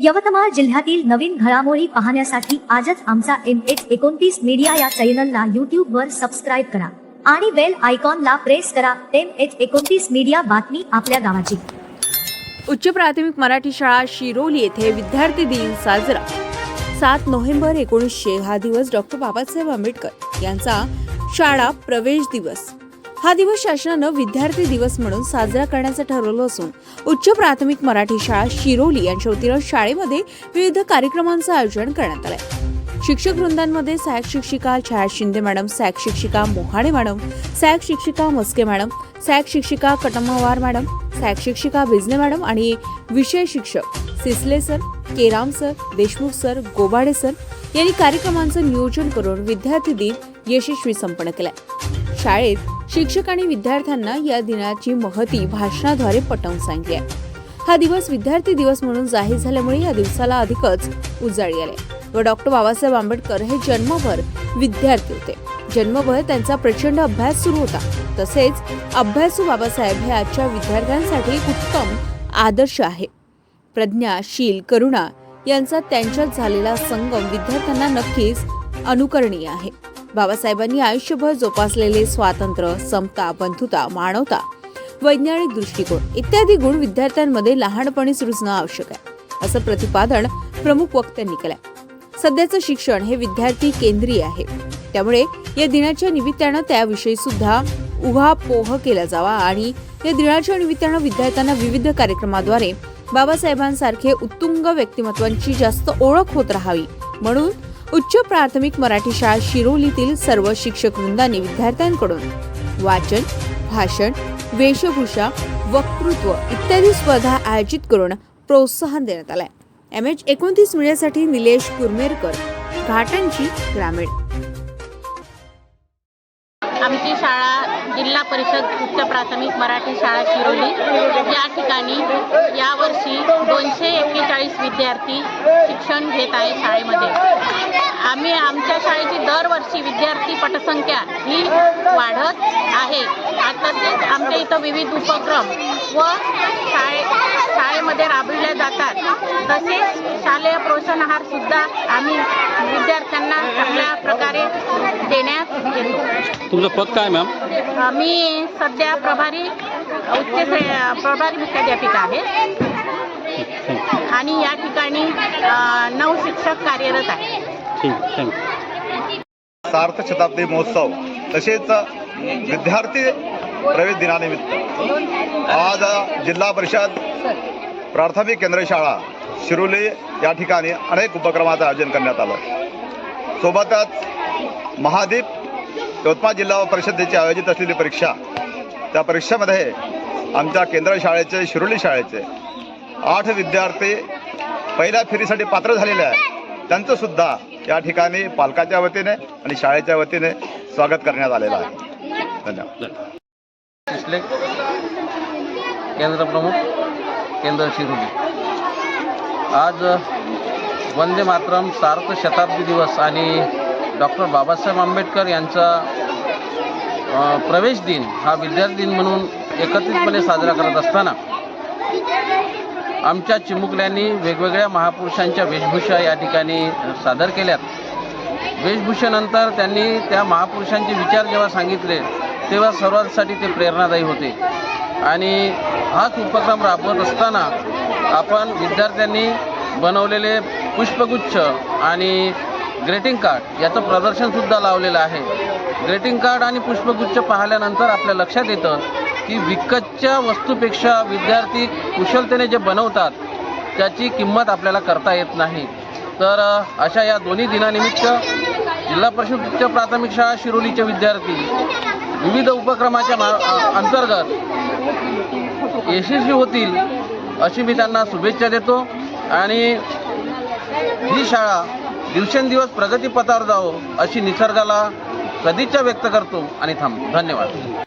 यवतमाळ जिल्ह्यातील नवीन घडामोडी पाहण्यासाठी आजच आमचा एम एच एकोणतीस मीडिया या चॅनलला युट्यूब वर सबस्क्राईब करा आणि बेल आयकॉनला प्रेस करा एम एच एकोणतीस मीडिया बातमी आपल्या गावाची. उच्च प्राथमिक मराठी शाळा शिरोली येथे विद्यार्थी दिन साजरा. सात नोव्हेंबर एकोणीसशे हा दिवस डॉक्टर बाबासाहेब आंबेडकर यांचा शाळा प्रवेश दिवस. हा दिवस शासनानं विद्यार्थी दिवस म्हणून साजरा करण्याचं ठरवलं असून उच्च प्राथमिक मराठी शाळा शिरोली यांच्या वतीनं शाळेमध्ये विविध कार्यक्रमांचं आयोजन करण्यात आलंय. शिक्षक वृंदांमध्ये सहायक शिक्षिका छाया शिंदे मॅडम सहायक शिक्षिका मोहाणे मॅडम सहायक शिक्षिका मस्के मॅडम सहायक शिक्षिका कटमवार मॅडम सहायक शिक्षिका बिजने मॅडम आणि विषय शिक्षक Sisle sir Keram sir Deshmukh sir Gobade sir यांनी कार्यक्रमांचं नियोजन करून विद्यार्थी दिन यशस्वी संपन्न केलाय. शाळेत शिक्षक आणि विद्यार्थ्यांना या दिनाची महती भाषणाद्वारे पटवून सांगितली आहे. हा दिवस विद्यार्थी दिवस म्हणून जाहीर झाल्यामुळे या दिवसाला अधिकच उजाळी आले. व डॉक्टर बाबासाहेब आंबेडकर हे जन्मभर विद्यार्थी होते. जन्मभर त्यांचा प्रचंड अभ्यास सुरू होता. तसेच अभ्यासू बाबासाहेब हे आजच्या विद्यार्थ्यांसाठी उत्तम आदर्श आहे. प्रज्ञा शील करुणा यांचा त्यांच्यात झालेला संगम विद्यार्थ्यांना नक्कीच अनुकरणीय आहे. बाबासाहेबांनी आयुष्यभर जोपासलेले स्वातंत्र्य समता बंधुता मानवता वैज्ञानिक दृष्टिकोन इत्यादी गुण विद्यार्थ्यांमध्ये लहानपणीच रुजणं आवश्यक आहे असं प्रतिपादन प्रमुख वक्त्यांनी केलंय. सध्याचं शिक्षण हे विद्यार्थी केंद्रीय आहे. त्यामुळे या दिनाच्या निमित्तानं त्याविषयी सुद्धा उहापोह केला जावा आणि या दिनाच्या निमित्तानं विद्यार्थ्यांना विविध कार्यक्रमाद्वारे बाबासाहेबांसारखे उत्तुंग व्यक्तिमत्वांची जास्त ओळख होत राहावी म्हणून उच्च प्राथमिक मराठी शाळा शिरोलीतील सर्व शिक्षक वृंदांनी विद्यार्थ्यांकडून वाचन भाषण वेशभूषा वक्तृत्व इत्यादी स्पर्धा आयोजित करून प्रोत्साहन देण्यात आलंय. एम एच एकोणतीस मीडियासाठी निलेश कुरमेरकर घाटांची ग्रामीण. आमची शाळा जिल्हा परिषद उच्च प्राथमिक मराठी शाळा शिरोली. या ठिकाणी यावर्षी दोनशे एक्केचाळीस विद्यार्थी शिक्षण घेत आहे शाळेमध्ये. आम्ही आमच्या शाळेची दरवर्षी विद्यार्थी पटसंख्या ही वाढत आहे. तसेच आमच्या इथं विविध उपक्रम व शाळे शाळेमध्ये राबविले जातात. तसेच शालेय प्रोत्साहन आहार सुद्धा आम्ही विद्यार्थ्यांना चांगल्या प्रकारे देण्यात येतो. तुमचं पद काय मॅम? मी सध्या प्रभारी उच्च प्रभारी मुख्याध्यापिका आहे. आणि या ठिकाणी नऊ शिक्षक कार्यरत आहे ठीक थँक्यू सार्थ शताब्दी महोत्सव तसेच विद्यार्थी प्रवेश दिनानिमित्त आज जिल्हा परिषद प्राथमिक केंद्र शाळा शिरोली या ठिकाणी अनेक उपक्रमाचं आयोजन करण्यात आलं. सोबतच महादीप यवतमाळ जिल्हा परिषदेची आयोजित असलेली परीक्षा त्या परीक्षेमध्ये आमच्या केंद्र शाळेचे शिरोली शाळेचे आठ विद्यार्थी पहिल्या फेरीसाठी पात्र झालेले आहे त्यांचंसुद्धा या ठिकाणी पालकाच्या वतीने आणि शाळेच्या वतीने स्वागत करण्यात आलेलं आहे. धन्यवाद. केंद्रप्रमुख केंद्र केंद्र शिरोली आज वंदे मातरम सार्थ शताब्दी दिवस आणि डॉक्टर बाबासाहेब आंबेडकर यांचा प्रवेश दिन हा विद्यार्थी दिन म्हणून एकत्रितपणे साजरा करत असताना आमच्या चिमुकल्यांनी वेगवेगळ्या महापुरुषांच्या वेशभूषा या ठिकाणी सादर केल्यात. वेशभूषेनंतर त्यांनी त्या महापुरुषांचे विचार जेव्हा सांगितले तेव्हा सर्वांसाठी ते प्रेरणादायी होते. आणि हाच उपक्रम राबवत असताना आपण विद्यार्थ्यांनी बनवलेले पुष्पगुच्छ आणि ग्रेटिंग कार्ड याचं प्रदर्शनसुद्धा लावलेलं आहे. ग्रेटिंग कार्ड आणि पुष्पगुच्छ पाहिल्यानंतर आपल्या लक्षात येतं की विकतच्या वस्तूपेक्षा विद्यार्थी कुशलतेने जे बनवतात त्याची किंमत आपल्याला करता येत नाही. तर अशा या दोन्ही दिनानिमित्त जिल्हा परिषद उच्च प्राथमिक शाळा शिरोलीचे विद्यार्थी विविध उपक्रमाच्या मा अंतर्गत यशस्वी होतील अशी मी त्यांना शुभेच्छा देतो. आणि ही शाळा दिवसेंदिवस प्रगतीपथावर जावो अशी निसर्गाला सदिच्छा व्यक्त करतो. आणि थांबतो धन्यवाद.